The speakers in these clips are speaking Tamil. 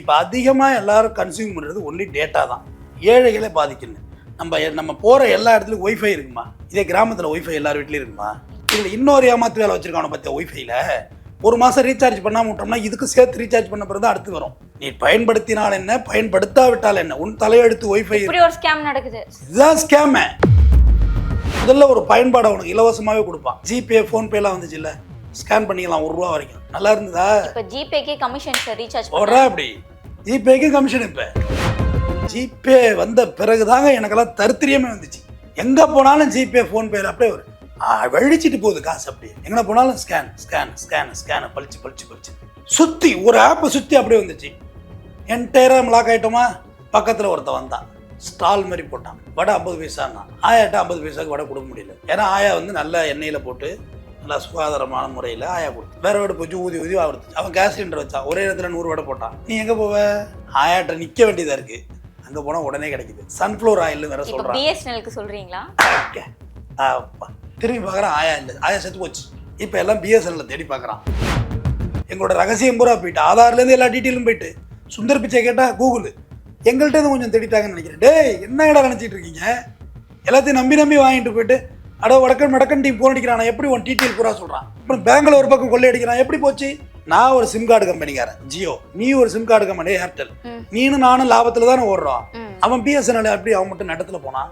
இப்போ அதிகமாக எல்லாரும் கன்சியூம் பண்ணுறது ஒன்லி டேட்டா தான். ஏழைகளே பாதிக்கணும் நம்ம நம்ம போகிற எல்லா இடத்துலையும் ஒய்ஃபை இருக்குமா? இதே கிராமத்தில் ஒய்ஃபை எல்லார் வீட்லையும் இருக்குமா? இதில் இன்னொரு ஏமாத்து வேலை வச்சிருக்கான பார்த்தியா ஒய்ஃபைல ஒரு மாதம் ரீசார்ஜ் பண்ணாமல் விட்டோம்னா இதுக்கு சேர்த்து ரீசார்ஜ் பண்ண பிறகு அடுத்து வரும். நீ பயன்படுத்தினால் என்ன? பயன்படுத்தாவிட்டால் என்ன? உன் தலையெழுத்து ஒய்ஃபை ஒரு ஸ்கேம் நடக்குது. இதுதான் ஸ்கேமு முதல்ல ஒரு பயன்பாடை உனக்கு இலவசமாகவே கொடுப்பான். ஜிபே ஃபோன்பேலாம் வந்துச்சு இல்லை ஸ்கேன் பண்ணிக்கலாம் ஒரு ரூபா வரைக்கும். நல்லா இருந்ததா? இப்ப ஜிபேக்கே கமிஷன் சார் ரீசார்ஜ் போடுறா அப்படி. ஜிபேக்கு கமிஷன் இப்போ. ஜிபே வந்த பிறகுதாங்க எனக்கெல்லாம் தருத்திரியமே வந்துச்சு. எங்கே போனாலும் ஜிபே ஃபோன்பேல அப்படியே ஒரு வெழிச்சிட்டு போகுது காசு அப்படியே. எங்கே போனாலும் ஸ்கேன் ஸ்கேன் ஸ்கேன் ஸ்கேன் பளிச்சு பளிச்சு பளிச்சு. சுற்றி ஒரு ஆப்பை சுற்றி அப்படியே வந்துச்சு. என்டையராக லாக் ஆகிட்டோமா பக்கத்தில் ஒருத்தன் வந்தான். ஸ்டால் மாதிரி போட்டான். வடை ஐம்பது பைசான்னா ஆயாட்ட ஐம்பது பைசாக்கு வடை கொடுக்க முடியல. ஏன்னா ஆயா வந்து நல்ல எண்ணெயில் போட்டு நல்லா சுகாதாரமான முறையில் ஆயா கொடுத்து வேற வடை போச்சு ஊதி ஊதி கொடுத்துச்சு அவன் கேஸ் சிலிண்டர் வச்சான் ஒரே இடத்துல நூறு வடை போட்டான். நீ எங்கே போவ? ஆயாட்ட நிற்க வேண்டியதாக இருக்குது அங்கே போனால் உடனே கிடைக்குது. சன்ஃப்ளவர் ஆயில் வேற சொல்கிறான் பிஎஸ்என்எல்க்கு அப்பா. திரும்பி பார்க்குறான் ஆயா இல்லை. ஆயா செத்து போச்சு. இப்போ எல்லாம் பிஎஸ்என்எல்ல தேடி பார்க்குறான். எங்களோட ரகசியம் பூரா போயிட்டு ஆதார்லேருந்து எல்லா டீட்டெயிலும் போயிட்டு சுந்தர் பிச்சை கேட்டால் கூகுள். எங்கள்கிட்ட கொஞ்சம் தேடிட்டாங்கன்னு நினைக்கிறேன். டேய் என்ன இடம் நினச்சிட்டு இருக்கீங்க? எல்லாத்தையும் நம்பி நம்பி வாங்கிட்டு போயிட்டு அட வடக்கன் வடக்கன் டீம் போன் அடிக்கிறான்? எப்படி உன் டீட்டெயில் பூரா சொல்கிறான் அப்புறம் பேங்க்ல ஒரு பக்கம் கொள்ளை அடிக்கிறான். எப்படி போச்சு? நான் ஒரு சிம் கார்டு கம்பெனிக்காரன் ஜியோ. நீ ஒரு சிம் கார்டு கம்பெனி ஏர்டெல். நீனும் நானும் லாபத்தில் தானே ஓடுறோம். அவன் பிஎஸ்என்எல் எப்படி அவன் மட்டும் நடத்துல போனான்?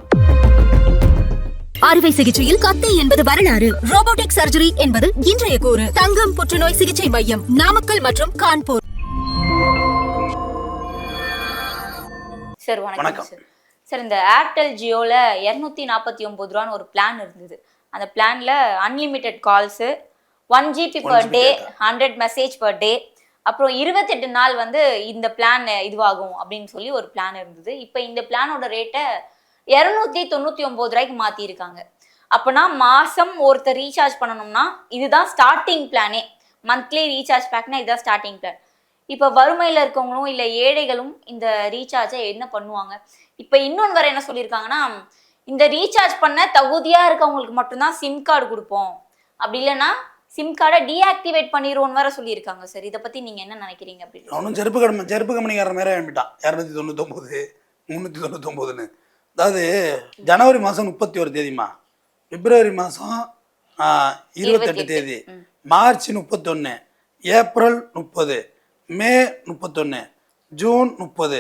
அறுவை சிகிச்சையில் கத்தை என்பது வரலாறு. ரோபோட்டிக் சர்ஜரி என்பது இன்றைய கூறு. தங்கம் புற்றுநோய் சிகிச்சை மையம் நாமக்கல் மற்றும் கான்பூர். சார் வணக்கம் வணக்கம். சார் இந்த ஏர்டெல் ஜியோல இரநூத்தி நாற்பத்தி ஒன்பது ரூபான்னு ஒரு பிளான் இருந்தது. அந்த பிளான்ல unlimited calls one GB per day. Hundred message per day அப்புறம் இருபத்தெட்டு நாள் வந்து இந்த பிளான் இதுவாகும் அப்படின்னு சொல்லி ஒரு பிளான் இருந்தது. இப்போ இந்த பிளானோட ரேட்டை இரநூத்தி தொண்ணூற்றி ஒம்பது ரூபாய்க்கு மாற்றிருக்காங்க அப்போனா மாதம் ஒருத்தர் ரீசார்ஜ் பண்ணணும்னா இதுதான் ஸ்டார்டிங் பிளானே மந்த்லி ரீசார்ஜ் பேக்னா இதுதான் ஸ்டார்டிங் பிளான் இப்போ வறுமையில் இருக்கவங்களும் இல்லை ஏழைகளும் இந்த ரீசார்ஜை என்ன பண்ணுவாங்க? இப்போ இன்னொன்று வேற என்ன சொல்லியிருக்காங்கன்னா இந்த ரீசார்ஜ் பண்ண தகுதியாக இருக்கவங்களுக்கு மட்டும்தான் சிம் கார்டு கொடுப்போம். அப்படி இல்லைன்னா சிம் கார்டை டீஆக்டிவேட் பண்ணிடுவோன்னு வேற சொல்லியிருக்காங்க சார் இதை பற்றி நீங்கள் என்ன நினைக்கிறீங்க அப்படின்னு? அவனும் செருப்பு கடமை செருப்பு கம்பெனிக்காரன் மேலே எழுப்பிட்டான் இரநூத்தி தொண்ணூத்தொம்பது முந்நூற்றி தொண்ணூத்தொம்பதுன்னு. அதாவது ஜனவரி மாதம் முப்பத்தி ஒரு தேதிமா பிப்ரவரி மாதம் இருபத்தெட்டு தேதி. மார்ச் முப்பத்தொன்று ஏப்ரல் முப்பது. மே முப்பத்தொன்று ஜூன் முப்பது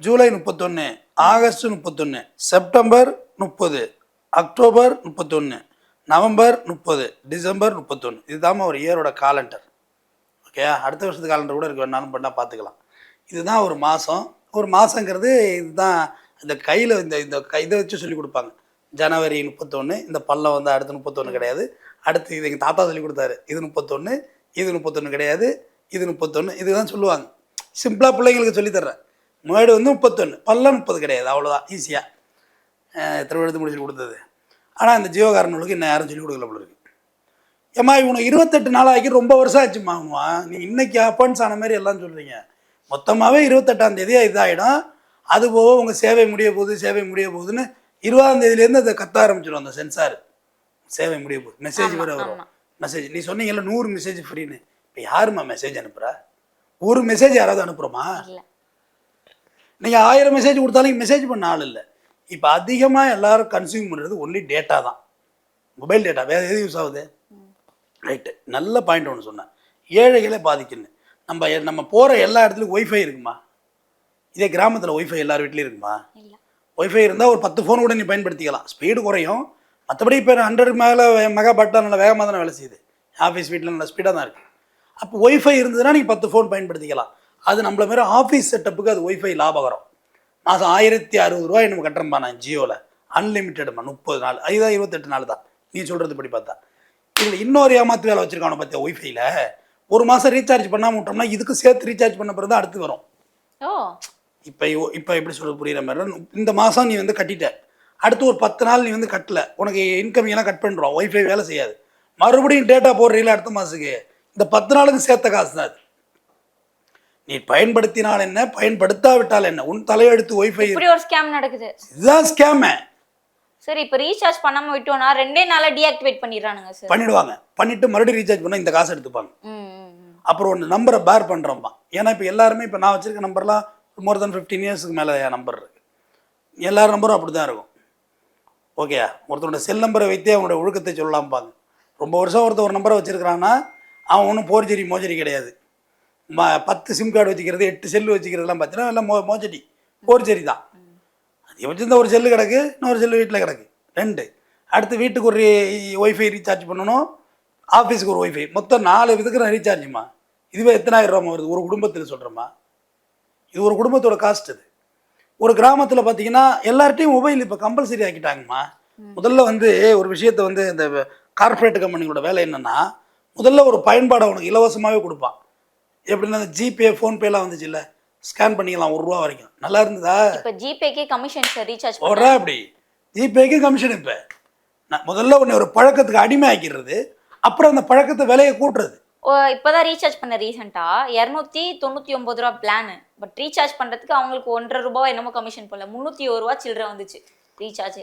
ஜூலை முப்பத்தொன்று ஆகஸ்ட் முப்பத்தொன்று செப்டம்பர் முப்பது அக்டோபர் முப்பத்தொன்று நவம்பர் முப்பது டிசம்பர் முப்பத்தொன்று இதுதாம்மா ஒரு இயரோட காலண்டர் ஓகே அடுத்த வருஷத்து காலண்டர் கூட இருக்கு. வேணாலும் பண்ணால் பார்த்துக்கலாம் இதுதான் ஒரு மாதம் ஒரு மாதங்கிறது இதுதான். இந்த கையில் இந்த இந்த இதை வச்சு சொல்லி கொடுப்பாங்க. ஜனவரி முப்பத்தொன்று இந்த பள்ளம் வந்து அடுத்து முப்பத்தொன்று கிடையாது. அடுத்து இது எங்கள் தாத்தா சொல்லி கொடுத்தாரு. இது முப்பத்தொன்று இது முப்பத்தொன்று கிடையாது. இது முப்பத்தொன்று இதுதான் சொல்லுவாங்க. சிம்பிளாக பிள்ளைங்களுக்கு சொல்லித் தர்றேன் முன்னாடி வந்து முப்பத்தொன்று பல்லம் முப்பது கிடையாது அவ்வளோதான் ஈஸியாக எத்தனை எழுத்து முடிச்சு கொடுத்தது? ஆனால் இந்த ஜீவகாரனுக்கு இன்னும் யாரும் சொல்லிக் கொடுக்கல போல இருக்கு. ஏம்மா இவனுக்கு இருபத்தெட்டு நாள் ஆகி ரொம்ப வருஷம் ஆச்சும்மா அம்மா. நீ இன்னைக்கு அப்பாயின்ஸ் ஆன மாதிரி எல்லாம் சொல்கிறீங்க மொத்தமாகவே இருபத்தெட்டாம் தேதி இதாகிடும் அது போக உங்கள் சேவை முடிய போகுது சேவை முடிய போகுதுன்னு இருபதாம் தேதியிலேருந்து அதை கத்த ஆரம்பிச்சிடும் அந்த சென்சார் சேவை முடிய போகுது. மெசேஜ் வேறு வரும். மெசேஜ் நீ சொன்னீங்கல்ல நூறு மெசேஜ் ஃப்ரீன்னு இப்போ யாரும்மா மெசேஜ் அனுப்புகிறா ஒரு மெசேஜ் யாராவது அனுப்புகிறோமா நீங்கள் ஆயிரம் மெசேஜ் கொடுத்தாலும் மெசேஜ் பண்ண ஆள் இல்லை. இப்போ அதிகமாக எல்லாரும் கன்சியூம் பண்ணுறது ஒன்லி டேட்டா தான். மொபைல் டேட்டா வேறு எது யூஸ் ஆகுது? ரைட்டு நல்ல பாயிண்ட் ஒன்று சொன்னேன். ஏழைகளே பாதிக்கணும் நம்ம நம்ம போகிற எல்லா இடத்துலையும் ஒய்ஃபை இருக்குமா? இதே கிராமத்தில் ஒய்ஃபை எல்லார் வீட்லேயும் இருக்குமா? ஒய்ஃபை இருந்தால் ஒரு பத்து ஃபோன் கூட நீ பயன்படுத்திக்கலாம். ஸ்பீடு குறையும். மற்றபடி இப்போ ஹண்ட்ரட் மேலே மெகா பட்டா நல்லா வேகமாக தானே வேலை செய்யுது. ஆஃபீஸ் வீட்டில் நல்லா ஸ்பீடாக தான் இருக்குது அப்போ ஒய்ஃபை இருந்ததுன்னா நீங்கள் பத்து ஃபோன் பயன்படுத்திக்கலாம். அது நம்மள மாரி ஆஃபீஸ் செட்டப்புக்கு அது ஒய்ஃபை லாபகரம். மாதம் ஆயிரத்தி அறுபது ரூபாய் நம்ம கட்டுறோம்பா நான் ஜியோவில் அன்லிமிட்டெடுமா முப்பது நாள். அதுதான் இருபத்தெட்டு நாள் தான். நீ சொல்கிறது படி பார்த்தா. இதில் இன்னொரு ஏமாத்து வேலை வச்சுருக்கான பார்த்தியா ஒய்ஃபைல ஒரு மாதம் ரீசார்ஜ் பண்ணாமல் விட்டோம்னா இதுக்கு சேர்த்து ரீசார்ஜ் பண்ண பிறகு தான் அடுத்து வரும். இப்போ இப்போ எப்படி சொல்ல புரியுற மாதிரி இந்த மாதம் நீ வந்து கட்டிட்ட. அடுத்து ஒரு பத்து நாள் நீ வந்து கட்டல. உனக்கு இன்கம் எல்லாம் கட் பண்ணுறோம் ஒய்ஃபை வேலை செய்யாது. மறுபடியும் டேட்டா போடுறீங்களா அடுத்த மாதத்துக்கு இந்த பத்து நாளுக்கு சேர்த்த காசு தான் அது. நீ பயன்படுத்தினால் என்ன? பயன்படுத்தாவிட்டால் என்ன? உன் தலையெழுத்து ஒய்ஃபை இப்படி ஒரு ஸ்கேம் நடக்குது. இதுதான் ஸ்கேமு சார் இப்போ ரீசார்ஜ் பண்ணாம விட்டோம்னா ரெண்டே நாளா டீஆக்டிவேட் பண்ணிடுறானுங்க சார் பண்ணிடுவாங்க. பண்ணிட்டு மறுபடியும் ரீசார்ஜ் பண்ணால் இந்த காசு எடுத்துப்பாங்க. அப்புறம் ஒன்று நம்பரை பேர் பண்ணுறோம்ப்பா ஏன்னா இப்போ எல்லாருமே இப்போ நான் வச்சிருக்க நம்பர்லாம் மோர் தென் ஃபிஃப்டீன் இயர்ஸ்க்கு மேலே என் நம்பர் இருக்கு. எல்லார் நம்பரும் அப்படி தான் இருக்கும். ஓகேயா ஒருத்தரோட செல் நம்பரை வைத்தே அவனோட ஒழுக்கத்தை சொல்லலாம்பாங்க. ரொம்ப வருஷம் ஒருத்தர் ஒரு நம்பரை வச்சிருக்கிறான்னா அவன் ஒன்றும் போர்ஜரி மோஜரி கிடையாது. ம பத்து சிம் கார்டு வச்சுக்கிறது எட்டு செல்லு வச்சுக்கிறதுலாம் பார்த்தீங்கன்னா எல்லாம் மோ மோஜடி போர்ஜரி தான். அது வச்சிருந்த ஒரு செல்லு கிடக்கு இன்னொரு செல்லு வீட்டில் கிடக்கு. ரெண்டு. அடுத்து வீட்டுக்கு ஒரு ஒய்ஃபை ரீசார்ஜ் பண்ணணும். ஆஃபீஸுக்கு ஒரு ஒய்ஃபை மொத்தம் நாலு இதுக்கு நான் ரீசார்ஜுமா இதுவே எத்தனாயிரம் ரூபா வருது? ஒரு குடும்பத்தில் சொல்கிறேம்மா இது ஒரு குடும்பத்தோட காஸ்ட் இது. ஒரு கிராமத்தில் பார்த்தீங்கன்னா எல்லார்ட்டையும் மொபைல் இப்போ கம்பல்சரி ஆக்கிட்டாங்கம்மா. முதல்ல வந்து ஒரு விஷயத்தை வந்து இந்த கார்ப்பரேட் கம்பெனிகளோட வேலை என்னன்னா முதல்ல ஒரு பயன்பாடை உனக்கு இலவசமாகவே கொடுப்பான். எப்படின்னா இந்த ஜிபே ஃபோன்பேலாம் வந்துச்சு இல்லை ஸ்கேன் பண்ணிக்கலாம் ஒரு ரூபா வரைக்கும். நல்லா இருந்ததா? இப்ப ஜிபேக்கே கமிஷன் சார் ரீசார்ஜ் ஓடுறா அப்படி. ஜிபேக்கு கமிஷன் இப்போ. நான் முதல்ல உன்னை ஒரு பழக்கத்துக்கு அடிமை ஆக்கிடுறது அப்புறம் அந்த பழக்கத்தை விலையை கூட்டுறது. இப்போதான் ரீசார்ஜ் பண்ண ரீசெண்டா இரநூத்தி தொண்ணூத்தி ஒன்பது ரூபா பிளான் பட் ரீசார்ஜ் பண்றதுக்கு அவங்களுக்கு ஒன்றரை ரூபாய் என்னமோ கமிஷன் போல முந்நூற்றி ஒரு ரூபா சில்லற வந்துச்சு ரீசார்ஜ்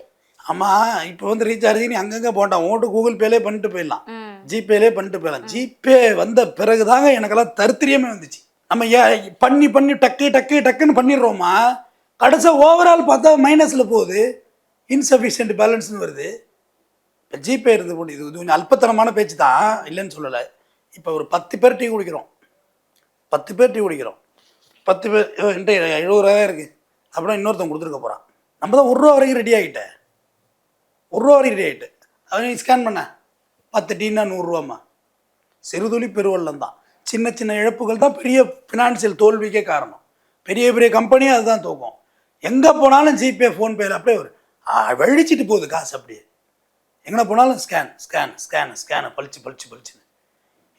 ஆமாம் இப்போ வந்து ரீசார்ஜ் நீ அங்கங்கே போட்டான். ஓட்டு கூகுள் பேலே பண்ணிட்டு போயிடலாம். ஜிபேலே பண்ணிட்டு போயிடலாம். ஜிபே வந்த பிறகுதாங்க எனக்கெல்லாம் தருத்திரியமே வந்துச்சு. நம்ம ஏ- பண்ணி பண்ணி டக்கு டக்கு டக்குன்னு பண்ணிடுறோமா? கடைசியாக ஓவரால் பார்த்தா மைனஸில் போகுது. இன்சஃபிஷியன்ட் பேலன்ஸ்னு வருது. இப்போ ஜிபே இருந்து போட்டு இது கொஞ்சம் அல்பத்தனமான பேச்சு தான். இல்லைன்னு சொல்லலை. இப்போ ஒரு பத்து பேர் டீ குடிக்கிறோம். பத்து பேர் டீ குடிக்கிறோம். பத்து பேர் என்கிட்ட எழுபது ரூபாய் இருக்குது அப்படின்னா இன்னொருத்தன் கொடுத்துருக்க போகிறான் நம்ம தான் ஒரு ரூபா வரைக்கும் ரெடி ஆகிட்டேன் ஒரு ரூபா வரைக்கும் ரெடி ஆகிட்டு. அவன் ஸ்கேன் பண்ண. பத்து டீனா நூறுரூவாம்மா சிறுதுளி பெருவெள்ளம் தான். சின்ன சின்ன இழப்புகள் தான் பெரிய ஃபினான்சியல் தோல்விக்கே காரணம். பெரிய பெரிய கம்பெனியும் அதுதான் தூக்கும். எங்கே போனாலும் ஜிபே ஃபோன்பேயில் அப்படியே ஒரு வெழிச்சிட்டு போகுது காசு அப்படியே. எங்கே போனாலும் ஸ்கேன் ஸ்கேன் ஸ்கேன் ஸ்கேனை பளிச்சு பளிச்சு பளிச்சுன்னு.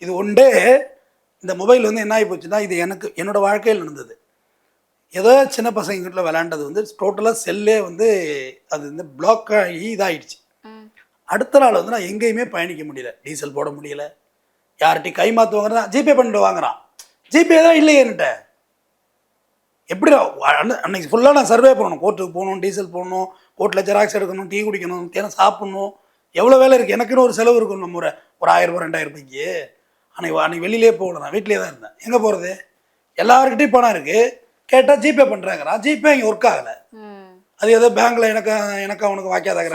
இது ஒன்றே இந்த மொபைல் வந்து என்ன ஆகி போச்சுன்னா இது எனக்கு என்னோடய வாழ்க்கையில் நடந்தது. ஏதோ சின்ன பசங்க வீட்டில் விளையாண்டது வந்து டோட்டலாக செல்லே வந்து அது வந்து பிளாக் ஆகி இதாகிடுச்சு அடுத்த நாள் வந்து நான் எங்கேயுமே பயணிக்க முடியல. டீசல் போட முடியல. யார்கிட்டையும் கை மாற்று வாங்குறதா? ஜிபே பண்ணிட்டு வாங்குறான். ஜிபே தான் இல்லையே என்கிட்ட. எப்படி அன்னைக்கு ஃபுல்லாக நான் சர்வே பண்ணணும். கோர்ட்டுக்கு போகணும் டீசல் போடணும் கோர்ட்டில் ஜெராக்ஸ் எடுக்கணும் டீ குடிக்கணும் தேனை சாப்பிடணும். எவ்வளோ வேலை இருக்குது எனக்குன்னு ஒரு செலவு இருக்கும் நம்ம ஒரு ஒரு ஆயிரம் ரூபா ரெண்டாயிரம் ரூபாய்க்கு. அன்னைக்கு அன்னைக்கு வெளியிலே போகல நான். வீட்டிலே தான் இருந்தேன். எங்கே போகிறது எல்லாருக்கிட்டையும் பணம் இருக்குது கேட்டால் ஜிபே பண்ணுறாங்கிறான் ஜிபே இங்கே ஒர்க் ஆகலை. அது ஏதோ பேங்க்ல எனக்கு எனக்கு அவனுக்கு வாக்கியாதகிற.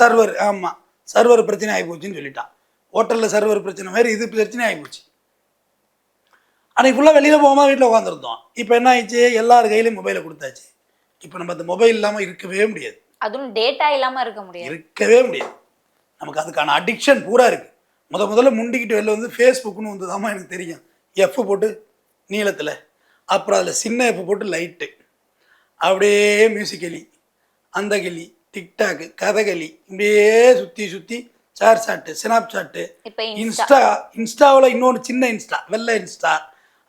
சர்வர் ஆமா. சர்வர் பிரச்சனை ஆகி போச்சுன்னு சொல்லிட்டான். ஹோட்டல்ல சர்வர் பிரச்சனை மாதிரி இது பிரச்சனை ஆகி போச்சு. அன்னைக்கு ஃபுல்லாக வெளியில் போகாம வீட்டில் உட்காந்துருந்தோம் இப்போ என்ன ஆயிடுச்சு? எல்லார் கையிலையும் மொபைலை கொடுத்தாச்சு. இப்போ நம்ம அந்த மொபைல் இல்லாமல் இருக்கவே முடியாது. அதுவும் டேட்டா இல்லாம இருக்க முடியாது. இருக்கவே முடியாது. நமக்கு அதுக்கான அடிக்ஷன் பூரா இருக்கு. முத முதல்ல முண்டிக்கிட்டு வெளில வந்து ஃபேஸ்புக்னு வந்ததாமா எனக்கு தெரியும். எஃப் போட்டு நீளத்தில் அப்புறம் அதில் சின்ன எஃப் போட்டு லைட்டு அப்படியே மியூசிக்கலி அந்த கிளி டிக்டாக்கு கதகளி இப்படியே சுற்றி சுற்றி சேர் சாட்டு ஸ்னாப் சாட்டு இன்ஸ்டா இன்ஸ்டா இன்ஸ்டாவில் இன்னொன்று சின்ன இன்ஸ்டா வெள்ளை இன்ஸ்டா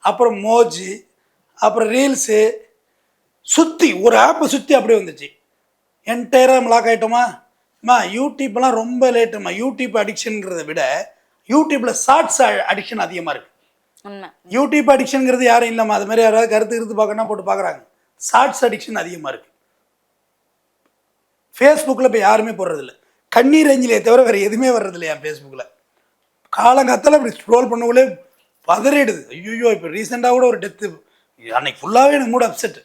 அப்புறம் மோஜி அப்புறம் ரீல்ஸு சுற்றி ஒரு ஆப்பை சுற்றி அப்படியே வந்துச்சு. என்டையராக லாக் ஆகிட்டோமா அம்மா யூடியூப்லாம் ரொம்ப லேட்டுமா யூடியூப் அடிக்ஷனுங்கிறத விட யூடியூப்பில் ஷார்ட்ஸ் அடிக்ஷன் அதிகமாக இருக்குது யூடியூப் அடிக்ஷனுங்கிறது யாரும் இல்லைம்மா. அது மாதிரி யாராவது கருத்து கருத்து பார்க்கணும்னா போட்டு பார்க்குறாங்க. ஷார்ட்ஸ் அடிக்ஷன் அதிகமாக இருக்குது ஃபேஸ்புக்கில் இப்போ யாருமே போடுறதில்ல. கண்ணீர் ரேஞ்சிலே தவிர வேறு எதுவுமே வர்றதில்லையா ஃபேஸ்புக்கில் காலங்காத்தால இப்படி ஸ்க்ரோல் பண்ணக்குள்ளே பதறிடுது. ஐயோ இப்போ ரீசெண்டாக கூட ஒரு டெத்து அன்னைக்கு ஃபுல்லாகவே எனக்கு மூட அப்செட்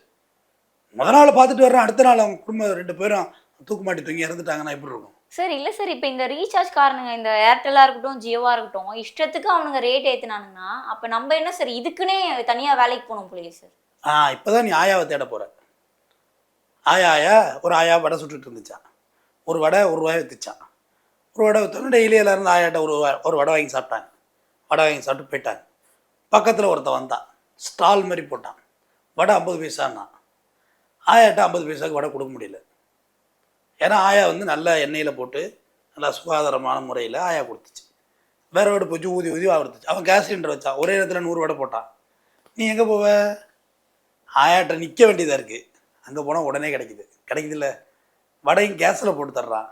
முத நாள் பார்த்துட்டு வர்றேன் அடுத்த நாள் அவங்க குடும்பம் ரெண்டு பேரும் தூக்கு மாட்டி தூங்கி இறந்துட்டாங்கன்னா எப்படி இருக்கும்? சார் இல்ல சார் இப்போ இந்த ரீசார்ஜ் காரணங்க இந்த ஏர்டெல்லா இருக்கட்டும் ஜியோவா இருக்கட்டும் இஷ்டத்துக்கு அவனுங்க ரேட் ஏத்துனானுங்கன்னா அப்ப நம்ம என்ன சார் இதுக்குன்னே தனியா வேலைக்கு போகணும் போலயே சார். ஆ இப்போ தான் நீ ஆயாவை தேட போகிற ஆயா ஆயா ஒரு ஆயா வடை சுட்டுட்டு இருந்துச்சான் ஒரு வடை ஒரு ரூபாய் வித்துச்சான் ஒரு வடை விற்றோன்னு டெய்லி எல்லாரும் ஆயாட்ட ஒரு ஒரு வடை வாங்கி சாப்பிட்டாங்க. வடை வாங்கி சாப்பிட்டு போயிட்டாங்க. பக்கத்தில் ஒருத்தன் வந்தான். ஸ்டால் மாதிரி போட்டான். வடை ஐம்பது பைசான்னா. ஆயாட்ட ஐம்பது பைசாவுக்கு வடை கொடுக்க முடியல. ஏன்னா ஆயா வந்து நல்லா எண்ணெயில் போட்டு நல்லா சுகாதாரமான முறையில் ஆயா கொடுத்துச்சு. வேற வடை போச்சு ஊதி ஊதி கொடுத்துச்சு அவன் கேஸ் சிலிண்டர் வச்சான். ஒரே இடத்துல நூறு வடை போட்டான். நீ எங்கே போவ? ஆயாட்ட நிற்க வேண்டியதாக இருக்குது அங்கே போனால் உடனே கிடைக்குது. கிடைக்குதுல்ல? வடையும் கேஸில் போட்டு தர்றான்.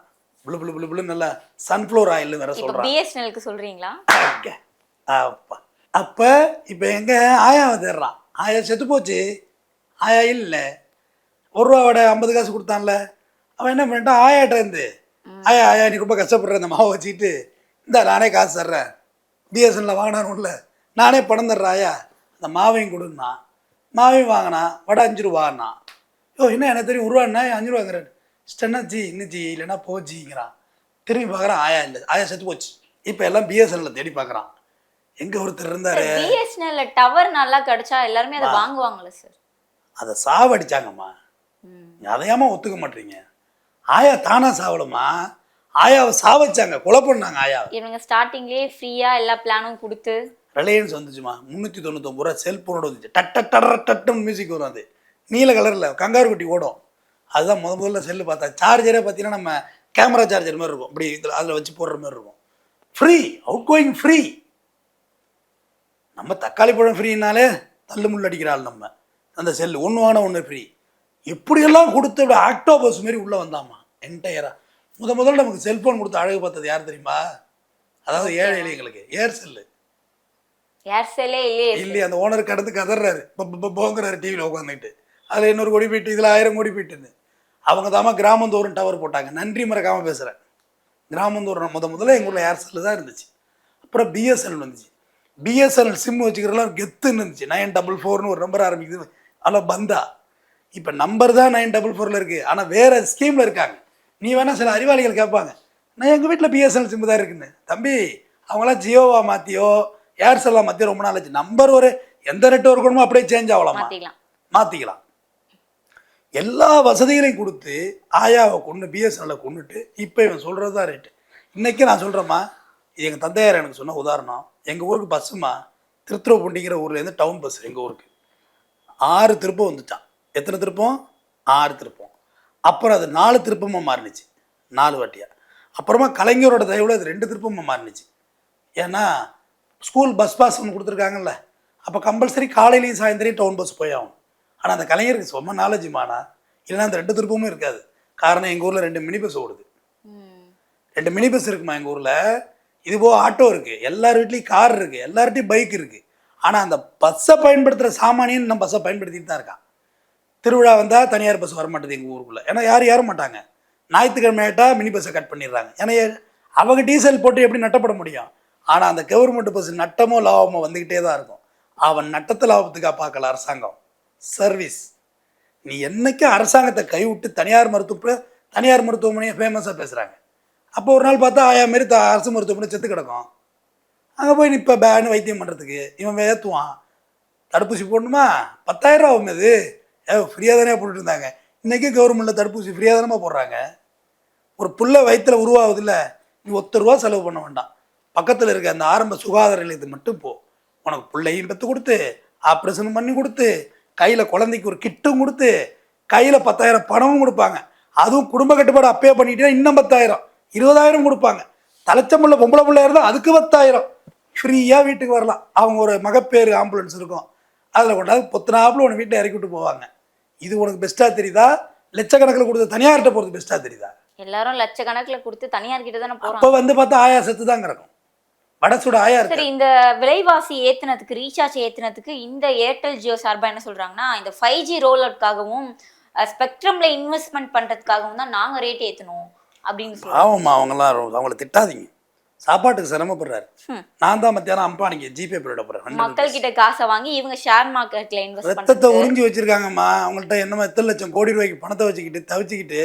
புளு புளு புளு புளு நல்லா சன்ஃப்ளவர் ஆயில்னு வேற சொல்கிறான் பிஎஸ்என்எலுக்கு சொல்றீங்களா? அங்க. அப்பா அப்போ இப்போ எங்கே? ஆயாவை தேடுறான் ஆயா செத்து போச்சு. ஆயா இல்லை. ஒரு ரூபா வடை ஐம்பது காசு கொடுத்தான்ல. அவன் என்ன பண்ணிட்டான்? ஆயாட்ட இருந்து ஆயா ஆயா நீ ரொம்ப கஷ்டப்படுற இந்த மாவை வச்சுக்கிட்டு. இந்த நானே காசு தர்றேன். பிஎஸ்என்ல வாங்கினானும்ல. நானே பணம் தர்றாயா அந்த மாவையும் கொடுன்னா மாவையும் வாங்கினா வடை அஞ்சு ரூபான்னா யோ என்ன எனக்கு தெரியும் ஒரு ரூபாண்ணா அஞ்சு ரூபாங்கிறேன் ஸ்டென்னா ஜி இன்னும் ஜி இல்லைன்னா போ ஜிங்கிறான். திரும்பி பார்க்குறான் ஆயா இல்லை ஆயா செத்து போச்சு. இப்போ எல்லாம் பிஎஸ்என்எல்ல தேடி பார்க்குறான். எங்கே ஒருத்தர் இருந்தார்? பிஎஸ்என்எல்ல டவர் நல்லா கிடைச்சா எல்லாருமே அதை வாங்குவாங்கல்ல சார். அதை சாவடிச்சாங்கம்மா. அதையாம ஒத்துக்க மாட்டீங்க. ஆயா தானா சாவலம்மா ஆயாவை சாவச்சாங்க கொலை பண்ணாங்க ஆயாவை. இவங்க ஸ்டார்டிங்லேயே ஃப்ரீயா எல்லா பிளானும் கொடுத்து. ரிலையன்ஸ் வந்துச்சுமா? முந்நூற்றி தொண்ணூத்தொம்பது ரூபா செல்ஃபோனோட வந்துச்சு. டட்ட டட டட்டுன்னு மியூசிக் வரும் அது. நீல கலரில் கங்காரு குட்டி ஓடும். அதுதான் முத முதல்ல செல்லு பார்த்தா. சார்ஜரே பார்த்தீங்கன்னா நம்ம கேமரா சார்ஜர் மாதிரி இருக்கும். இப்படி இதில் அதில் வச்சு போடுற மாதிரி இருக்கும். ஃப்ரீ அவுட் கோயிங் ஃப்ரீ நம்ம தக்காளி பழம் ஃப்ரீனாலே தள்ளு முள்ளு அடிக்கிற ஆள் நம்ம. அந்த செல்லு ஒன்று வாங்கினா ஒன்று ஃப்ரீ இப்படியெல்லாம் கொடுத்து இப்படி ஆக்டோபஸ் மாரி உள்ளே வந்தாமா? என்டையராக முத முதல்ல நமக்கு செல்ஃபோன் கொடுத்து அழகு பார்த்தது யார் தெரியுமா? அதாவது ஏழை எளியங்களுக்கு. ஏர்செல்லு ஏர்செல்லே இல்லையே. இல்லையே அந்த ஓனர் கடந்து கதறாரு போங்கிறாரு டிவியில் உட்காந்துட்டு அதில் இன்னொரு கோடி போயிட்டு இதில் ஆயிரம் கோடி போயிட்டுன்னு அவங்க தாமா கிராமந்தோறும் டவர் போட்டாங்க. நன்றி மறக்காமல் பேசுகிறேன் கிராமந்தோறும் முத முதல்ல எங்கள் ஊரில் ஏர்செல் தான் இருந்துச்சு. அப்புறம் பிஎஸ்என்எல் வந்துச்சு. பிஎஸ்என்எல் சிம் வச்சுக்கிறதுலாம் கெத்துன்னு இருந்துச்சு. நைன் டபுள் ஃபோர்னு ஒரு நம்பர் ஆரம்பிக்குது. அதில் பந்தா. இப்போ நம்பர் தான் நைன் டபுள் ஃபோரில் இருக்குது ஆனால் வேறு ஸ்கீமில் இருக்காங்க. நீ வேணால் சில அறிவாளிகள் கேட்பாங்க. நான் எங்கள் வீட்டில் பிஎஸ்என்எல் சிம் தான் இருக்குன்னு. தம்பி அவங்களாம் ஜியோவா மாற்றியோ ஏர்செல்லாம் மாற்றி ரொம்ப நாள் ஆச்சு. நம்பர் ஒரு எந்த நெட்ஒர்க் வேணுமோ அப்படியே சேஞ்ச் ஆகலாமா? மாற்றிக்கலாம் எல்லா வசதிகளையும் கொடுத்து ஆயாவை கொண்டு பிஎஸ்என்எல்லை கொண்டுட்டு இப்போ இவன் சொல்கிறது தான் ரேட்டு இன்றைக்கி நான் சொல்கிறேம்மா இது எங்கள் தந்தையார் எனக்கு சொன்ன உதாரணம். எங்கள் ஊருக்கு பஸ்ஸுமா திருத்துறப்பூண்டிங்கிற ஊர்லேருந்து டவுன் பஸ் எங்கள் ஊருக்கு. ஆறு திருப்பம் வந்துச்சான் எத்தனை திருப்பம்? ஆறு திருப்பம். அப்புறம் அது நாலு திருப்பமாக மாறினுச்சு. நாலு வாட்டியாக அப்புறமா கலைஞரோட தயவில் அது ரெண்டு திருப்பமாக மாறினுச்சு. ஏன்னா ஸ்கூல் பஸ் பாஸ் ஒன்று கொடுத்துருக்காங்கல்ல. அப்போ கம்பல்சரி காலையிலையும் சாயந்தரையும் டவுன் பஸ் போய் ஆகும் ஆனால் அந்த கலைஞருக்கு சும்மா நாலேஜுமானா இல்லைன்னா அந்த ரெண்டு திருப்பமும் இருக்காது. காரணம் எங்கள் ஊரில் ரெண்டு மினி பஸ் ஓடுது. ரெண்டு மினி பஸ் இருக்குமா எங்கள் ஊரில்? இது போக ஆட்டோ இருக்குது எல்லார் வீட்லேயும் கார் இருக்குது எல்லார்ட்டையும் பைக் இருக்குது ஆனால் அந்த பஸ்ஸை பயன்படுத்துகிற சாமானியன் நம்ம பஸ்ஸை பயன்படுத்திட்டு தான் இருக்கான். திருவிழா வந்தால் தனியார் பஸ் வர மாட்டேது எங்கள் ஊருக்குள்ளே. ஏன்னா யாரும் ஏற மாட்டாங்க. ஞாயிற்றுக்கிழமை ஆயிட்டா மினி பஸ்ஸை கட் பண்ணிடுறாங்க. ஏன்னா அவங்க டீசல் போட்டு எப்படி நட்டப்பட முடியும்? ஆனால் அந்த கவர்மெண்ட் பஸ் நட்டமோ லாபமோ வந்துக்கிட்டே தான் இருக்கும். அவன் நட்டத்தை லாபத்துக்காக பார்க்கல அரசாங்கம். சர்வீஸ் நீ என்னைக்கும் அரசாங்கத்தை கைவிட்டு தனியார் மருத்துவ தனியார் மருத்துவமனையை ஃபேமஸாக பேசுகிறாங்க அப்போ ஒரு நாள் பார்த்தா ஆயா மாரி த அரசு மருத்துவமனை செத்து கிடக்கும். அங்கே போய் நிற்ப பேனு வைத்தியம் பண்ணுறதுக்கு இவன் ஏற்றுவான் தடுப்பூசி போடணுமா? பத்தாயிரம் ஆகும் இது ஏ ஃப்ரீயாக தானே போட்டுட்டு இருந்தாங்க. இன்றைக்கி கவர்மெண்ட்டில் தடுப்பூசி ஃப்ரீயாக தானே போடுறாங்க. ஒரு புள்ள வயித்துல உருவாகுதில்ல நீ ஒத்த ரூபா செலவு பண்ண வேண்டாம். பக்கத்தில் இருக்க அந்த ஆரம்ப சுகாதார நிலையத்துக்கு மட்டும் போ. உனக்கு பிள்ளையும் பெற்று கொடுத்து ஆப்ரேஷன் பண்ணி கொடுத்து கையில் குழந்தைக்கு ஒரு கிட்டும் கொடுத்து கையில் பத்தாயிரம் பணமும் கொடுப்பாங்க. அதுவும் குடும்ப கட்டுப்பாடு அப்பயே பண்ணிட்டீங்கன்னா இன்னும் பத்தாயிரம். இருபதாயிரம் கொடுப்பாங்க. தலைச்சம்புள்ள பொம்பளை பிள்ளையா இருந்தால் அதுக்கு பத்தாயிரம். ஃப்ரீயாக வீட்டுக்கு வரலாம். அவங்க ஒரு மகப்பேறு ஆம்புலன்ஸ் இருக்கும். அதில் கொண்டாந்து பொத்துனாப்புல உன்னை வீட்டில் இறக்கி விட்டு போவாங்க. இது உனக்கு பெஸ்ட்டாக தெரியுதா? லட்சக்கணக்கில் கொடுத்த தனியார்கிட்ட போகிறது பெஸ்ட்டாக தெரியுதா? எல்லாரும் லட்சக்கணக்குல கொடுத்து தனியார் கிட்ட தானே அப்போ வந்து பார்த்தா ஆயா செத்து தான் கிடக்கும் வடசூட ஆயா இருக்கு. சரி இந்த விலைவாசி ஏத்துனதுக்கு ரீசார்ஜ் ஏத்துனதுக்கு இந்த ஏர்டெல் ஜியோ சார்பா என்ன சொல்றாங்கன்னா இந்த ஃபைவ் ஜி ரோல் அவுட்காகவும் ஸ்பெக்ட்ரம்ல இன்வெஸ்ட்மெண்ட் பண்றதுக்காகவும் தான் நாங்க ரேட் ஏத்தணும் அப்படின்னு சொல்றாங்க. ஆமாம்மா அவங்களாம் அவங்கள திட்டாதீங்க. சாப்பாட்டுக்கு சிரமப்படுறாரு. நான் தான் மத்தியானம் அம்பானிக்கு ஜிபே பண்ணிட போகிறேன் மக்கள் கிட்ட காசை வாங்கி இவங்க ஷேர் மார்க்கெட்ல இன்வெஸ்ட் ரத்தத்தை உறிஞ்சி வச்சிருக்காங்கம்மா. அவங்கள்ட்ட என்னமா எத்தனை லட்சம் கோடி ரூபாய்க்கு பணத்தை வச்சுக்கிட்டு தவிச்சுக்கிட்டு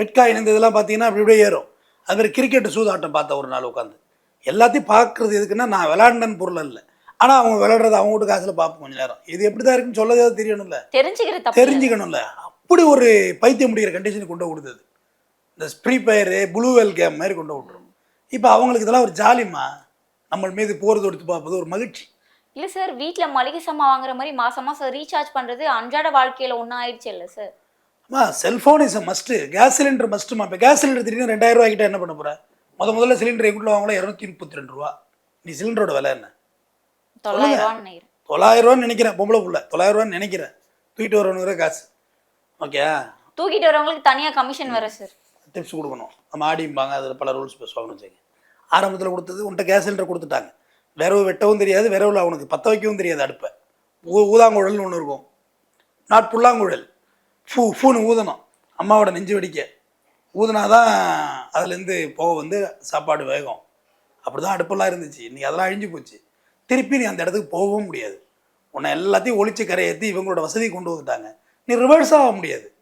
பிட்காயின் இந்த இதெல்லாம் பார்த்தீங்கன்னா அப்படி இப்படியே ஏறும். அது மாதிரி கிரிக்கெட் சூதாட்டம் பார்த்தேன் ஒரு நாள் உட்காந்து எல்லாத்தையும் பார்க்கறது எதுக்குன்னா நான் விளாண்டன்னு பொருள் இல்லை ஆனால் அவங்க விளையாடுறது அவங்க வீட்டு காசில் பார்ப்போம் கொஞ்ச நேரம். இது எப்படி தான் இருக்குன்னு சொல்லதே தெரியணும்ல? தெரிஞ்சுக்கிற தப்பு இல்ல. தெரிஞ்சுக்கணும்ல. அப்படி ஒரு பைத்தியம் முடிகிற கண்டிஷனுக்கு கொண்டு விடுது இந்த ஃப்ரீ ஃபயரு ப்ளூவெல் கேம் மாதிரி கொண்டு விட்டுரும் இப்போ அவங்களுக்கு இதெல்லாம் ஒரு ஜாலிமா நம்ம மீது போர் தொடுத்து பார்ப்பது ஒரு மகிழ்ச்சி. இல்ல சார் வீட்ல மளிகை சாமான் வாங்குற மாதிரி மாசம் மாசம் ரீசார்ஜ் பண்றது அன்றாட வாழ்க்கையில ஒண்ணா ஆயிடுச்சு இல்ல சார் அம்மா cellphone is must gas cylinder மஸ்ட்டுமா இப்போ கேஸ் சிலிண்டர் திடீர்னு ரெண்டாயிரம் ரூபாய்க்கிட்ட என்ன பண்ண போற? முத முதல்ல சிலிண்டர் எங்கிட்ட வாங்கலாம் இரநூத்தி முப்பத்தி ரெண்டு ரூபா. நீ சிலிண்டரோட விலை என்ன? தொள்ளாயிரம் ரூபான்னு நினைக்கிறேன் தொள்ளாயிரம் ரூபான்னு நினைக்கிறேன். பொம்பளை புள்ள. தொள்ளாயிரம் ரூபான்னு நினைக்கிறேன். தூக்கிட்டு வரணுங்கிற காசு. ஓகே? தூக்கிட்டு வரவங்களுக்கு தனியா கமிஷன் வர சார் டிப்ஸ் கொடுக்கணும். நம்ம ஆடிம்பாங்க. அதில் பல ரூல்ஸ் பேசுவாங்கன்னு வச்சுங்க ஆரம்பத்தில் கொடுத்தது உன்ட்ட கேஸ் சிலிண்டர் கொடுத்துட்டாங்க. விரவு வெட்டவும் தெரியாது விரவில் அவனுக்கு பற்ற வைக்கவும் தெரியாது அடுப்பை. ஊ ஊதாங்குழல்னு ஒன்று இருக்கும். நாட் புல்லாங்குழல். ஃபூ ஃபூன்னு ஊதணும். அம்மாவோட நெஞ்சு வெடிக்க. ஊதுனாதான் அதுலேருந்து போக வந்து சாப்பாடு வேகும். அப்படி தான் அடுப்பெல்லாம் இருந்துச்சு. இன்றைக்கி அதெல்லாம் அழிஞ்சு போச்சு. திருப்பி நீ அந்த இடத்துக்கு போகவும் முடியாது. உன்னை எல்லாத்தையும் ஒழிச்சு கரையேற்றி இவங்களோட வசதி கொண்டு வந்துட்டாங்க. நீ ரிவர்ஸ் ஆக முடியாது.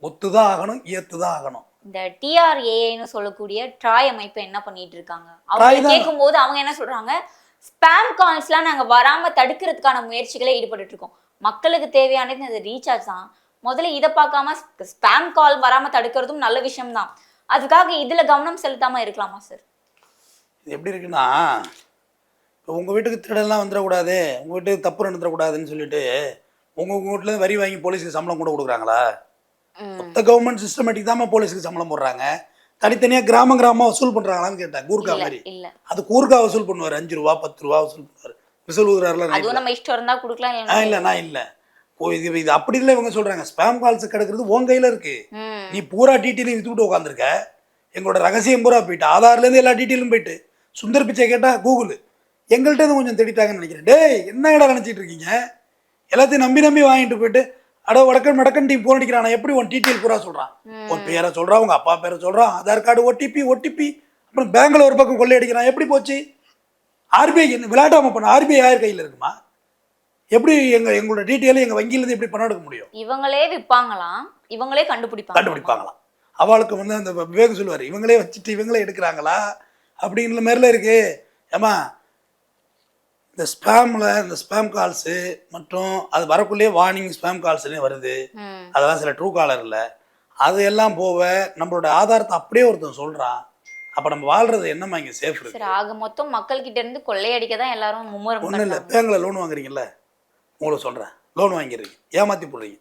ஒத்து தான் ஆகணும். ஏத்து தான் ஆகணும் இந்த டிஆர்ஏன்னு சொல்லக்கூடிய ட்ராய் அமைப்பு என்ன பண்ணிட்டு இருக்காங்க? அவங்க. கேட்கும்போது அவங்க என்ன சொல்றாங்க? ஸ்பேம் கால்ஸ்லாம் நாங்க வராம தடுக்கிறதுக்கான முயற்சிகளை ஈடுபட்டு இருக்கோம். மக்களுக்கு தேவையானது இந்த ரீசார்ஜ் தான். முதல்ல இதை பார்க்காம ஸ்பேம் கால் வராம தடுக்கிறதும் நல்ல விஷயம் தான் அதுக்காக இதுல கவனம் செலுத்தாம இருக்கலாமா சார் இது எப்படி இருக்குன்னா இப்போ உங்கள் வீட்டுக்கு திருடெல்லாம் வந்துடக்கூடாது உங்கள் வீட்டுக்கு தப்பு நடந்துடக்கூடாதுன்னு சொல்லிட்டு உங்கள் உங்கள் வீட்டில் வரி வாங்கி போலீஸுக்கு சம்பளம் கூட கொடுக்குறாங்களா? மொத்த கவர்மெண்ட் சிஸ்டமேட்டிக் தான் போலீஸுக்கு சம்பளம் போடுறாங்க. தனித்தனியாக கிராம கிராமம் வசூல் பண்ணுறாங்களான்னு கேட்டேன் கூர்க்கா இல்ல மாதிரி. அது கூர்க்கா வசூல் பண்ணுவார் அஞ்சு ரூபா பத்து ரூபா வசூல் பண்ணுவார். விசூல் ஊதுறாருல இல்லை நான் இல்லை. இது இது அப்படி இல்லை இவங்க சொல்கிறாங்க ஸ்பேம் கால்ஸ் கிடக்கிறது உன் கையில் இருக்குது ம். நீ பூரா டீட்டெயிலும் வித்துக்கிட்டு உட்காந்துருக்க எங்களோட ரகசியம் பூரா போயிட்டு ஆதார்லேருந்து எல்லா டீட்டெயிலும் போயிட்டு சுந்தர் பிச்சை கேட்டால் கூகுள் எங்கள்கிட்ட இருந்து கொஞ்சம் தேடிட்டாங்கன்னு நினைக்கிறேன். டேய் என்ன இடம் நினச்சிட்டு இருக்கீங்க? எல்லாத்தையும் நம்பி நம்பி வாங்கிட்டு போயிட்டு அட வடக்கன் வடக்கன் டீம் போன் அடிக்கிறான்? எப்படி உன் டீட்டெயில் பூரா சொல்கிறான் உன் பேரை சொல்கிறான் உங்கள் அப்பா பேரை சொல்கிறான் ஆதார் கார்டு ஓடிபி ஓடிபி அப்புறம் பேங்க்ல ஒரு பக்கம் கொள்ளையடிக்கிறான். எப்படி போச்சு? ஆர்பிஐ என்ன விளையாட்டாம பண்ண ஆர்பிஐ யார் கையில் இருக்குமா? எப்படி எங்கள் எங்களோட டீட்டெயில் எங்கள் வங்கியிலேருந்து எப்படி பணம் எடுக்க முடியும்? இவங்களே விற்பாங்களாம் இவங்களே கண்டுபிடிப்பாங்க. கண்டுபிடிப்பாங்களாம். அவளுக்கு வந்து அந்த விவேக் சொல்லுவார் இவங்களே வச்சுட்டு இவங்களே எடுக்கிறாங்களா? அப்படிங்கிற மாதிரிலாம் இருக்கு. ஏமா இந்த ஸ்பேமில் இந்த ஸ்பேம் கால்ஸு மற்றும் அது வரக்குள்ளேயே வார்னிங் ஸ்பேம் கால்ஸ்னே வருது. அதெல்லாம் சில ட்ரூ காலரில் அது எல்லாம் போக நம்மளோட ஆதாரத்தை அப்படியே ஒருத்தன் சொல்கிறான் அப்போ நம்ம வாழ்றது என்னம்மா இங்கே சேஃப் இருக்கு? ஆக மொத்தம் மக்கள் கிட்ட இருந்து கொள்ளையடிக்க தான் எல்லாரும் மும்முரம் ஒன்றும் இல்லை. பேங்கில் லோன் வாங்குறீங்கல்ல? உங்களுக்கு சொல்கிறேன் லோன் வாங்கிடுறீங்க. ஏமாற்றி போடுறீங்க.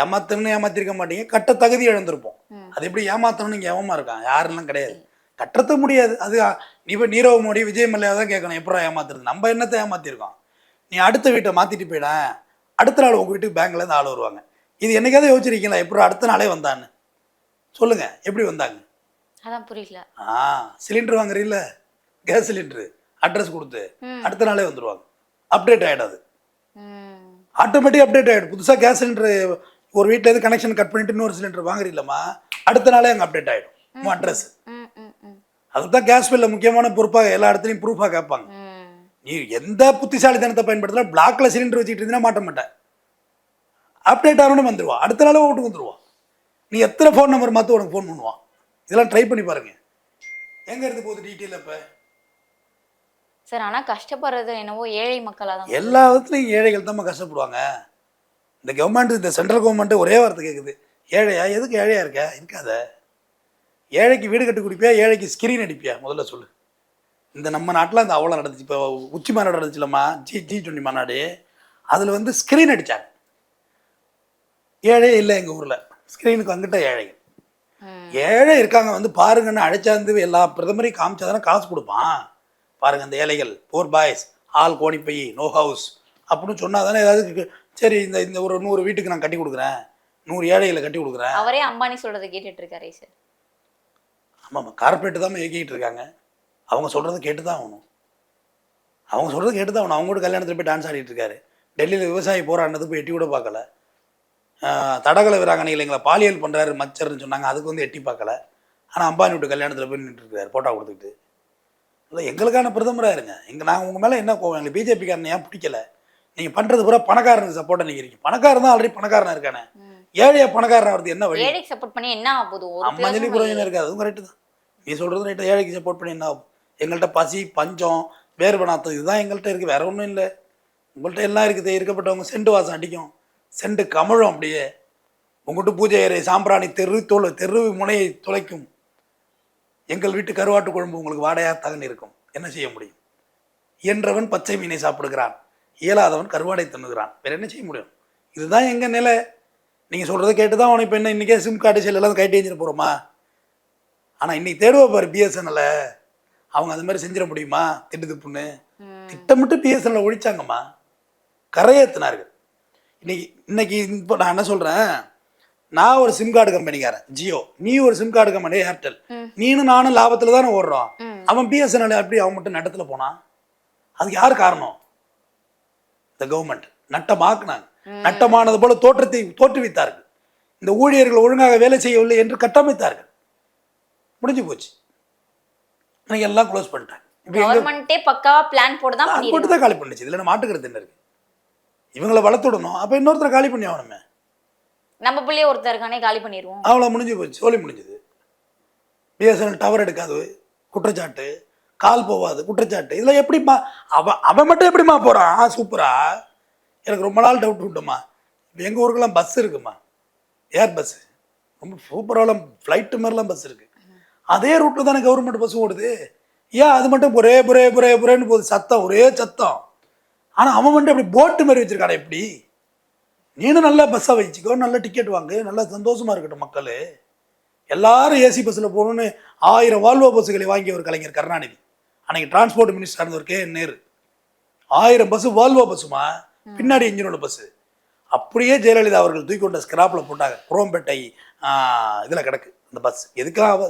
ஏமாத்தணும்னு ஏமாத்திருக்க மாட்டீங்க. கட்ட தகுதி இழந்திருப்போம். அது எப்படி ஏமாத்தணும்னு இங்கே ஏவமா இருக்கான் யாரெல்லாம் கிடையாது. கட்டுறது முடியாது. அது நீ இப்போ நீரவ் மோடி விஜய் மல்லையா தான் கேட்கணும். எப்படா ஏமாத்துறது? நம்ம என்னத்தை ஏமாத்திருக்கோம்? நீ அடுத்த வீட்டை மாற்றிட்டு போயிட. அடுத்த நாள் உங்கள் வீட்டுக்கு பேங்க்லேருந்து ஆள் வருவாங்க. இது என்னைக்காவது யோசிச்சிருக்கீங்களா? எப்படி அடுத்த நாளே வந்தான்னு? சொல்லுங்க. எப்படி வந்தாங்க? அதான் புரியல. ஆ சிலிண்டர் வாங்குறீல்ல? கேஸ் சிலிண்டரு அட்ரஸ் கொடுத்து. அடுத்த நாளே வந்துடுவாங்க அப்டேட் ஆகிடாது. ஆட்டோமேட்டிக் அப்டேட் ஆகிடும் புதுசாக கேஸ் சிலிண்டர் ஒரு வீட்டிலேருந்து கனெக்ஷன் கட் பண்ணிட்டு இன்னொரு சிலிண்டர் வாங்குறீங்களம்மா அடுத்த நாளே அங்கே அப்டேட் ஆகிடும் உன் அட்ரஸ் அதுதான் கேஸ் பில்ல முக்கியமான பொறுப்பாக எல்லா இடத்துலையும் ப்ரூஃபாக கேட்பாங்க. நீ எந்த புத்திசாலித்தனத்தை பயன்படுத்தல பிளாக்ல சிலிண்டர் வச்சுட்டு இருந்தீங்கன்னா மாட்ட. மாட்டேன் அப்டேட் ஆகணும்னு வந்துடுவான் அடுத்த நாளே வீட்டுக்கு வந்துடுவான் நீ எத்தனை ஃபோன் நம்பர் மாற்ற உனக்கு ஃபோன் பண்ணுவான் இதெல்லாம் ட்ரை பண்ணி பாருங்க. எங்க இருந்து போகுது டீட்டெயில் இப்போ சார் ஆனா கஷ்டப்படுறது என்னவோ ஏழை மக்களா தான். எல்லா விதத்துலையும் ஏழைகள் தான் கஷ்டப்படுவாங்க. இந்த கவர்மெண்ட் இந்த சென்ட்ரல் கவர்மெண்ட் ஒரே வார்த்தை கேட்குது ஏழையா? எதுக்கு ஏழையா இருக்க? இருக்காத. ஏழைக்கு வீடு கட்டி கொடுப்பியா? ஏழைக்கு ஸ்கிரீன் அடிப்பியா? முதல்ல சொல்லு. இந்த நம்ம நாட்டில் அந்த அவ்வளோ நடந்துச்சு. இப்போ உச்சி மாநாடு நடந்துச்சுலம்மா? ஜி ஜி டுவெண்ட்டி மாநாடு. அதில் வந்து ஸ்க்ரீன் அடித்தாங்க ஏழையே இல்லை எங்கள் ஊரில். ஸ்க்ரீனுக்கு வந்துட்ட ஏழைகள். ஏழை இருக்காங்க. வந்து பாருங்கன்னு அழைச்சாந்து எல்லா பிரதமரையும் காமிச்சாதானே காசு கொடுப்பான். பாருங்க அந்த ஏழைகள் போர் பாய்ஸ் ஆள் கோணிப்பை நோ ஹவுஸ் அப்படின்னு சொன்னா தானே ஏதாவது சரி இந்த இந்த ஒரு நூறு வீட்டுக்கு நான் கட்டி கொடுக்குறேன். நூறு ஏழைகளை கட்டி கொடுக்குறேன். அவரே அம்பானி சொல்றதை கேட்டுட்டு இருக்காரே சார். ஆமாம் கார்பரேட்டு தான் இயக்கிட்டு இருக்காங்க. அவங்க சொல்கிறத கேட்டு தான் ஆகணும். அவங்க சொல்கிறத கேட்டு தான் ஆகணும். அவங்க கூட கல்யாணத்தில் போய் டான்ஸ் ஆடிட்டு இருக்காரு. டெல்லியில் விவசாயி போராடினது போய் எட்டி கூட பார்க்கல. தடகள வீராங்கனைகள் எங்களை பாலியல் பண்ணுறாரு மச்சர்னு சொன்னாங்க. அதுக்கு வந்து எட்டி பார்க்கல. ஆனால் அம்பானி விட்டு கல்யாணத்தில் போய் நின்றுட்டு இருக்காரு போட்டோ கொடுத்துக்கிட்டு. இல்லை எங்களுக்கான பிரதமராக இருங்க. எங்கள் நாங்கள் உங்கள் மேலே என்ன கோவம்? எங்களுக்கு பிஜேபிக்காரன் ஏன் பிடிக்கல? நீங்கள் பண்ணுறது பூரா பணக்காரனுக்கு சப்போர்ட்டாக நிற்கிறீங்க பணக்காரன் தான் ஆல்ரெடி பணக்காரனா இருக்கானே. ஏழையா பணக்காரன் ஆகிறது என்ன வழி? ஏழைக்கு சப்போர்ட் பண்ணி என்ன ஆக போகுது ஒரு அம்மா சொல்லி பிரயோஜனமும் பிரயோஜனம் இல்லையே. இருக்காது. அதுவும் கரெக்டு தான். நீ சொல்கிறது ரைட்டு ஏழைக்கு சப்போர்ட் பண்ணி என்ன ஆகும்? எங்கள்கிட்ட பசி பஞ்சம் வேர்வனாத்தம் இதுதான் எங்கள்கிட்ட இருக்குது வேற ஒன்றும் இல்லை. உங்கள்கிட்ட எல்லாம் இருக்குது. இருக்கப்பட்டவங்க செண்டு வாசம் அடிக்கும். செண்டு கமழும் அப்படியே. உங்கள்கிட்ட பூஜை சாம்பிராணி தெரு தொழு தெரு முனையை துளைக்கும் எங்கள் வீட்டு கருவாட்டு குழம்பு உங்களுக்கு வாடையாக தகன் இருக்கும். என்ன செய்ய முடியும்? இயன்றவன் பச்சை மீனை சாப்பிடுகிறான். இயலாதவன் கருவாடை தின்னுகிறான். வேற என்ன செய்ய முடியும்? இதுதான் எங்கள் நிலை. நீங்கள் சொல்கிறத கேட்டு தான் அவனை இப்போ என்ன இன்றைக்கே சிம் கார்டு செல் எல்லாம் கைட்டு எழுந்திர போகிறோமா ஆனால் இன்னைக்கு தேடுவா பாரு பிஎஸ்என்எல்ல அவங்க அது மாதிரி செஞ்சிட முடியுமா? திட்டு திப்புன்னு. திட்டமிட்டு பிஎஸ்என்எல் ஒழிச்சாங்கம்மா. கரையேற்றினார்கள் இன்னைக்கு இன்னைக்கு இப்போ நான் என்ன சொல்கிறேன் நான் ஒரு சிம் கார்டு கம்பெனிக்காரன் ஜியோ. நீ ஒரு சிம் கார்டு கம்பெனி ஏர்டெல். நீனும் நானும் லாபத்தில் தானே ஓடுறோம். அவன் பிஎஸ்என்எல் எப்படி அவன் மட்டும் நட்டத்தில் போனான் அதுக்கு யார் காரணம்? இந்த கவர்மெண்ட் நட்டமாக்குனாங்க. நட்டமானது போல தோற்றத்தை தோற்றுவித்தார்கள். இந்த ஊழியர்கள் ஒழுங்காக வேலை செய்யவில்லை என்று கட்டமைத்தார்கள். முடிஞ்சு போச்சு. இன்னைக்கு எல்லாம் க்ளோஸ் பண்ணிட்டாங்க. கவர்மெண்ட்டே பக்காவா பிளான் போட்டு தான் போட்டு தான் காலி பண்ணுச்சு. இதில் மாட்டுக்கிறது என்ன இருக்கு? இவங்களை வளர்த்துடணும் அப்போ இன்னொருத்தரை காலி பண்ணி ஆகணுமே. நம்ம பிள்ளைய ஒருத்தர் இருக்கானே காலி பண்ணிடுவோம் அவ்வளோ முடிஞ்சு போச்சு சோலி முடிஞ்சுது. பிஎஸ்என்எல் டவர் எடுக்காது குற்றச்சாட்டு கால் போவாது குற்றச்சாட்டு. இதில் எப்படிம்மா? அவன் அவன் மட்டும் எப்படிம்மா போகிறான் ஆ சூப்பரா எனக்கு ரொம்ப நாள் டவுட் உண்டுமா இப்போ எங்கள் ஊருக்கெல்லாம் பஸ் இருக்குமா ஏர் பஸ்ஸு ரொம்ப சூப்பராலாம் ஃப்ளைட்டு மாதிரிலாம் பஸ் இருக்குது அதே ரூட்டில் தானே கவர்மெண்ட் பஸ் ஓடுது. ஏன் அது மட்டும் ஒரே புரே புரே புரேன்னு போகுது? சத்தம் ஒரே சத்தம். ஆனால் அவன் மட்டும் அப்படி போட்டு மாதிரி வச்சுருக்காடா எப்படி? நீனும் நல்ல பஸ்ஸாக வச்சுக்கோ நல்ல டிக்கெட் வாங்கு நல்லா சந்தோஷமா இருக்கட்டும் மக்கள். எல்லாரும் ஏசி பஸ்ஸில் போகணுன்னு ஆயிரம் வால்வோ பஸ்ஸுகளை வாங்கிய ஒரு கலைஞர் கருணாநிதி. அன்னைக்கு டிரான்ஸ்போர்ட் மினிஸ்டர் இருந்தவர் கே நேரு. ஆயிரம் பஸ்ஸு வால்வோ பஸ்ஸுமா பின்னாடி இன்ஜினோட பஸ்ஸு அப்படியே ஜெயலலிதா அவர்கள் தூக்கி கொண்ட ஸ்கிராப்பில் போட்டாங்க. குரோம்பேட்டை இதில் கிடக்கு அந்த பஸ் எதுக்காக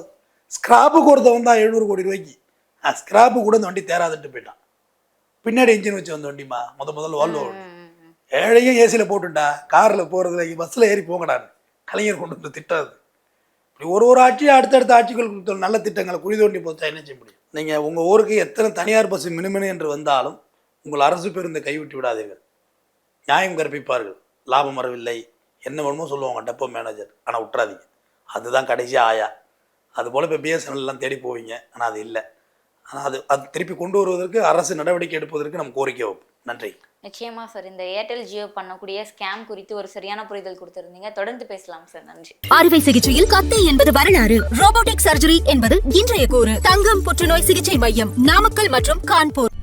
ஸ்கிராப்புக்கு ஒருத்தன் வந்தா எழுநூறு கோடி ரூபாய்க்கு. ஸ்கிராப்பு கூட இந்த வண்டி தேராதுன்ட்டு போயிட்டான். பின்னாடி இன்ஜின் வச்சு வந்த வண்டிமா முத முதல்ல வால்வோ வண்டி ஏழையும் ஏசியில் போட்டுண்டா காரில் போகிறதுல பஸ்ஸில் ஏறி போங்கடான்னு கலைஞர் கொண்டு வந்து திட்டம் இப்படி ஒரு ஒரு ஆட்சியும் அடுத்தடுத்த ஆட்சிகள் நல்ல திட்டங்களை குழி தோண்டி போச்சா என்ன செய்ய முடியும்? நீங்கள் உங்கள் ஊருக்கு எத்தனை தனியார் பஸ் மினுமினு என்று வந்தாலும் உங்கள் அரசு பேருந்தை கைவிட்டு விடாதீர்கள். நியாயம் கற்பிப்பார்கள். லாபம் வரவில்லை. என்ன வேணுமோ சொல்லுவாங்க டெப்போ மேனேஜர் ஆனால் விட்டுறாதீங்க அதுதான் கடைசி ஆயா. அதுபோல் இப்போ பிஎஸ்என்எல்லாம் தேடி போவீங்க. ஆனால் அது இல்லை. ஆனால் அது அது திருப்பி கொண்டு வருவதற்கு அரசு நடவடிக்கை எடுப்பதற்கு நம்ம கோரிக்கை வைப்போம் நன்றி. நிச்சயமா சார். இந்த ஏர்டெல் ஜியோ பண்ணக்கூடிய ஸ்கேம் குறித்து ஒரு சரியான புரிதல் கொடுத்திருந்தீங்க. தொடர்ந்து பேசலாம் சார். நன்றி. அறுவை சிகிச்சையில் கத்தை என்பது வரலாறு. ரோபோட்டிக் சர்ஜரி என்பது இன்றைய கூறு. தங்கம் புற்றுநோய் சிகிச்சை மையம் நாமக்கல் மற்றும் கான்பூர்.